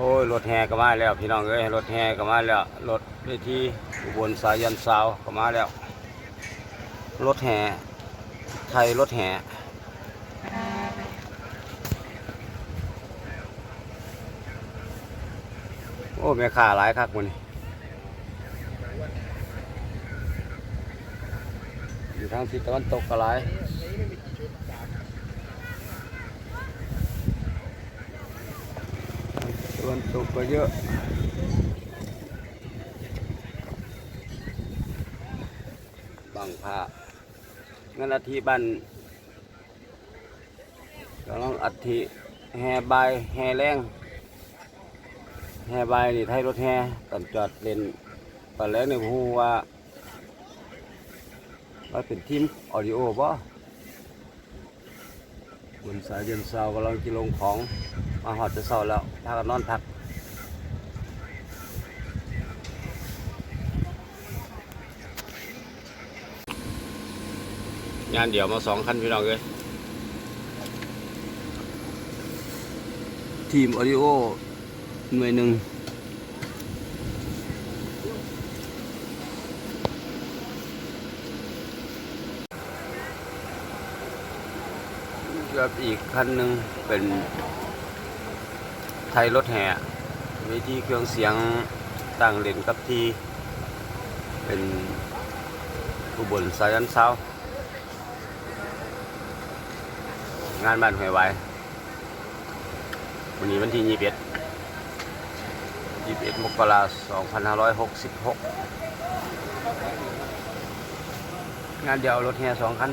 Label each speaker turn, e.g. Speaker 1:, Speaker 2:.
Speaker 1: โอ้ยรถแห่ก็มาแล้ว พี่น้องเอ้ยรถแห่ก็มาแล้วรถเวทีอุบลสายันสาวก็มาแล้ว รถแห่ไทยรถแห่โอ้แม่ค้าหลายคักมันนี่อยู่ทางทิศตะวันตกก็หลาย ตะ วันตกก็เยอะบางพระงั้นอาทิบ้านกำลังอัฐิแห่ใบแห่แรงแห่ใบนี่ไทยรถแห่ตอนจอดเล่นตอนแรกเนี่ยพูว่าว่าเป็นทีมออดิโอบ่ บนสายเย็นเสากำลังจะลงของมาหอดจะเสาแล้วพากันนอนพักงานเดี๋ยวมาสองคันพี่น้องเลยทีมออดิโอหน่วยหนึ่ง กับอีกคันหนึ่งเป็นไทยรถแห่มีที่เครื่องเสียงต่างเล่นกับที่เป็นอุบลสายันเซางานบ้านหวยไว้วันนี้วันที่ยี่สิบเอ็ดยี่สิบเอ็ดมกราสองพันห้าร้อยหกสิบหกงานเดียวรถแห่สองคัน